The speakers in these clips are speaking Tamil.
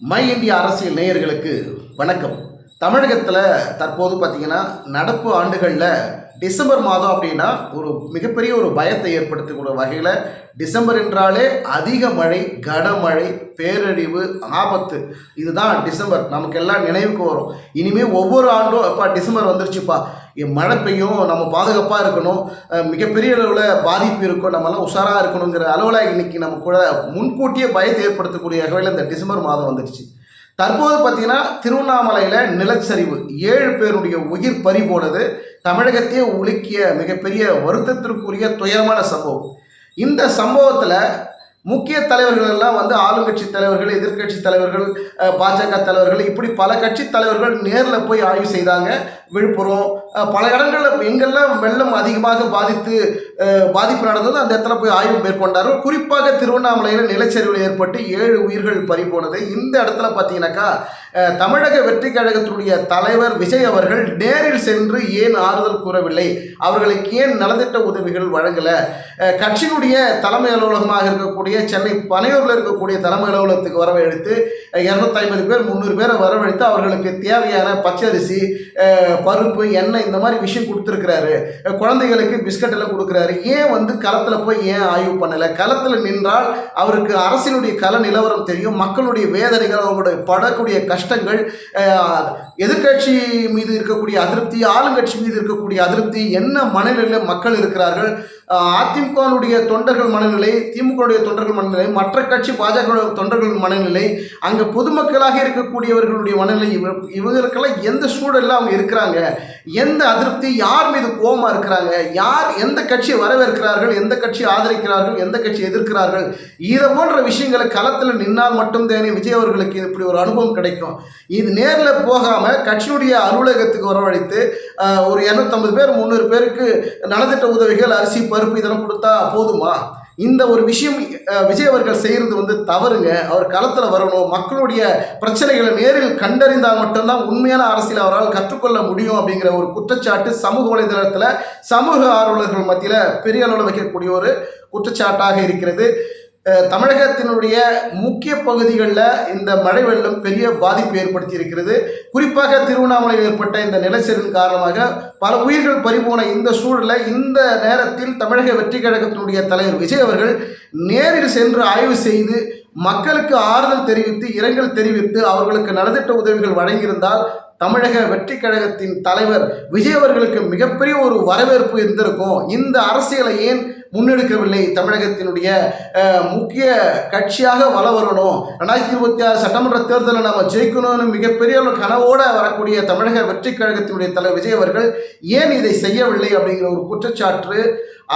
மை இந்தியா அரசியல் நேயர்களுக்கு வணக்கம். தமிழகத்தில் தற்போது பார்த்திங்கன்னா நடப்பு ஆண்டுகளில் டிசம்பர் மாதம் அப்படின்னா ஒரு மிகப்பெரிய ஒரு பயத்தை ஏற்படுத்தக்கூடிய வகையில் டிசம்பர் என்றாலே அதிக மழை கனமழை பேரழிவு ஆபத்து. இதுதான் டிசம்பர். நமக்கு எல்லாம் நினைவுக்கு வரும். இனிமேல் ஒவ்வொரு ஆண்டும் அப்பா டிசம்பர் வந்துருச்சுப்பா. மழை பெய்யும் நம்ம பாதுகாப்பாக இருக்கணும். மிகப்பெரிய அளவில் பாதிப்பு இருக்கும். நம்மளாம் உஷாராக இருக்கணுங்கிற அளவில் இன்னைக்கு நம்ம கூட முன்கூட்டியே பயத்தை ஏற்படுத்தக்கூடிய வகையில் இந்த டிசம்பர் மாதம் வந்துடுச்சு தற்போது பார்த்தீங்கன்னா திருவண்ணாமலையில் நிலச்சரிவு. ஏழு பேருடைய உயிர் பறி போனது தமிழகத்தையே உலுக்கிய மிகப்பெரிய வருத்தத்திற்குரிய துயரமான சம்பவம். இந்த சம்பவத்தில் முக்கிய தலைவர்கள் எல்லாம் வந்து ஆளுங்கட்சி தலைவர்கள் எதிர்க்கட்சி தலைவர்கள் பாஜக தலைவர்கள் இப்படி பல கட்சி தலைவர்கள் நேரில் போய் ஆய்வு செய்தாங்க. விழுப்புரம் பல இடங்களில் எங்கெல்லாம் வெள்ளம் அதிகமாக பாதித்து பாதிப்பு நடந்தது அந்த இடத்துல போய் ஆய்வு மேற்கொண்டார்கள் குறிப்பாக திருவண்ணாமலையில் நிலச்சரிவு ஏற்பட்டு ஏழு உயிர்கள் பறிபோனது இந்த இடத்துல பார்த்தீங்கன்னாக்கா தமிழக வெற்றி கழகத்தினுடைய தலைவர் விஜய் அவர்கள் நேரில் சென்று ஏன் ஆறுதல் கூறவில்லை? அவர்களுக்கு ஏன் நலத்திட்ட உதவிகள் வழங்கலை? கட்சியினுடைய தலைமை அலுவலகமாக இருக்கக்கூடிய சென்னை பனையூரில் இருக்கக்கூடிய தலைமை அலுவலகத்துக்கு வரவழைத்து இரநூத்தி ஐம்பது பேர் முந்நூறு பேரை வரவழைத்து அவர்களுக்கு தேவையான பச்சரிசி பருப்பு எண்ணெய் இந்த மாதிரி விஷயம் கொடுத்துருக்கிறாரு. குழந்தைகளுக்கு பிஸ்கட் எல்லாம் கொடுக்குறாரு. ஏன் வந்து களத்தில் போய் ஏன் ஆய்வு பண்ணலை? களத்தில் நின்றால் அவருக்கு அரசினுடைய கல நிலவரம் தெரியும். மக்களுடைய வேதனைகள் அவங்களுடைய படக்கூடிய கஷ்டங்கள் எதிர்கட்சி எதிர்க்கட்சி மீது இருக்கக்கூடிய அதிருப்தி ஆளுங்கட்சி மீது இருக்கக்கூடிய அதிருப்தி என்ன மனநிலையில் மக்கள் இருக்கிறார்கள்? அஹ், அதிமுகவுடைய தொண்டர்கள் மனநிலை திமுகவுடைய தொண்டர்கள் மனநிலை மற்ற கட்சி பாஜக தொண்டர்கள் மனநிலை அங்கே பொதுமக்களாக இருக்கக்கூடியவர்களுடைய மனநிலை இவங்களுக்கெல்லாம் எந்த சூழலில் அவங்க இருக்கிறாங்க? எந்த அதிருப்தி யார் மீது கோபமாக இருக்கிறாங்க? யார் எந்த கட்சியை வரவேற்கிறார்கள்? எந்த கட்சி ஆதரிக்கிறார்கள்? எந்த கட்சி எதிர்க்கிறார்கள்? இதை போன்ற விஷயங்களை களத்தில் நின்னால் மட்டும்தானே விஜய் அவர்களுக்கு இப்படி ஒரு அனுபவம் கிடைக்கும். இது நேரில் போகாமல் கட்சியுடைய அலுவலகத்துக்கு வரவழைத்து ஒரு இரநூத்தம்பது பேர் முந்நூறு பேருக்கு நலத்திட்ட உதவிகள் அரிசி பருப்பு இதெல்லாம் கொடுத்தா போதுமா? இந்த ஒரு விஷயம் விஜய் அவர்கள் செய்கிறது வந்து தவறுங்க. அவர் களத்தில் வரணும். மக்களுடைய பிரச்சனைகளை நேரில் கண்டறிந்தால் மட்டும்தான் உண்மையான அரசியல் அவரால் கற்றுக்கொள்ள முடியும் அப்படிங்கிற ஒரு குற்றச்சாட்டு சமூக வலைதளத்தில் சமூக ஆர்வலர்கள் மத்தியில் பெரிய அளவில் வைக்கக்கூடிய ஒரு குற்றச்சாட்டாக இருக்கிறது. தமிழகத்தினுடைய முக்கிய பகுதிகளில் இந்த மழை வெள்ளம் பெரிய பாதிப்பு ஏற்படுத்தி இருக்கிறது குறிப்பாக திருவண்ணாமலையில் ஏற்பட்ட இந்த நிலச்சரிவின் காரணமாக பல உயிர்கள் பறிபோன இந்த சூழலில் இந்த நேரத்தில் தமிழக வெற்றி கழகத்தினுடைய தலைவர் விஜய் அவர்கள் நேரில் சென்று ஆய்வு செய்து மக்களுக்கு ஆறுதல் தெரிவித்து இரங்கல் தெரிவித்து அவர்களுக்கு நலத்திட்ட உதவிகள் வழங்கியிருந்தால் தமிழக வெற்றி கழகத்தின் தலைவர் விஜய் அவர்களுக்கு மிகப்பெரிய ஒரு வரவேற்பு இருந்திருக்கும். இந்த அரசியலை ஏன் முன்னெடுக்கவில்லை. தமிழகத்தினுடைய முக்கிய கட்சியாக வள வரணும். ரெண்டாயிரத்தி இருபத்தி ஆறு சட்டமன்ற தேர்தலில் நம்ம ஜெயிக்கணும்னு மிகப்பெரிய ஒரு கனவோடு வரக்கூடிய தமிழக வெற்றி கழகத்தினுடைய தலைவர் விஜய் அவர்கள் ஏன் இதை செய்யவில்லை அப்படிங்கிற ஒரு குற்றச்சாட்டு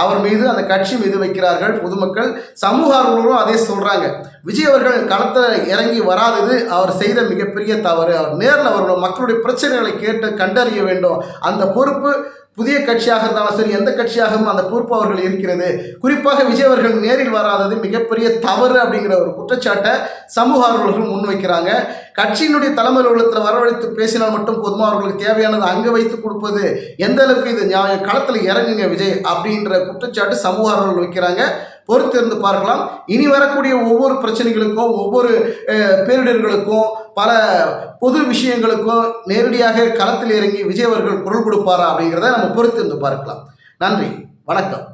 அவர் மீது அந்த கட்சி மீது வைக்கிறார்கள். பொதுமக்கள் சமூக ஆர்வலரும் அதே சொல்கிறாங்க விஜய் அவர்கள் களத்தில் இறங்கி வராதது அவர் செய்த மிகப்பெரிய தவறு. அவர் நேரில் வரணும் மக்களுடைய பிரச்சனைகளை கேட்டு கண்டறிய வேண்டும். அந்த பொறுப்பு புதிய கட்சியாக இருந்தாலும் சரி எந்த கட்சியாகவும் அந்த பொறுப்பு அவர்கள் இருக்கிறது. குறிப்பாக விஜய் அவர்கள் நேரில் வராதது மிகப்பெரிய தவறு அப்படிங்கிற ஒரு குற்றச்சாட்டை சமூக ஆர்வலர்கள் முன்வைக்கிறாங்க. கட்சியினுடைய தலைமை அலுவலகத்தில் வரவழைத்து பேசினால் மட்டும் போதுமா? அவர்களுக்கு தேவையானது அங்கே வைத்து கொடுப்பது. எந்த அளவுக்கு இது நியாயம்? களத்தில் இறங்குங்க விஜய் அப்படின்ற குற்றச்சாட்டு சமூக ஆர்வலர்கள் வைக்கிறாங்க. பொறுத்திருந்து பார்க்கலாம். இனி வரக்கூடிய ஒவ்வொரு பிரச்சனைகளுக்கும் ஒவ்வொரு பேரிடர்களுக்கும் பல பொது விஷயங்களுக்கும் நேரடியாக களத்தில் இறங்கி விஜய் அவர்கள் குரல் கொடுப்பாரா அப்படிங்கிறத நம்ம பொறுத்திருந்து பார்க்கலாம். நன்றி. வணக்கம்.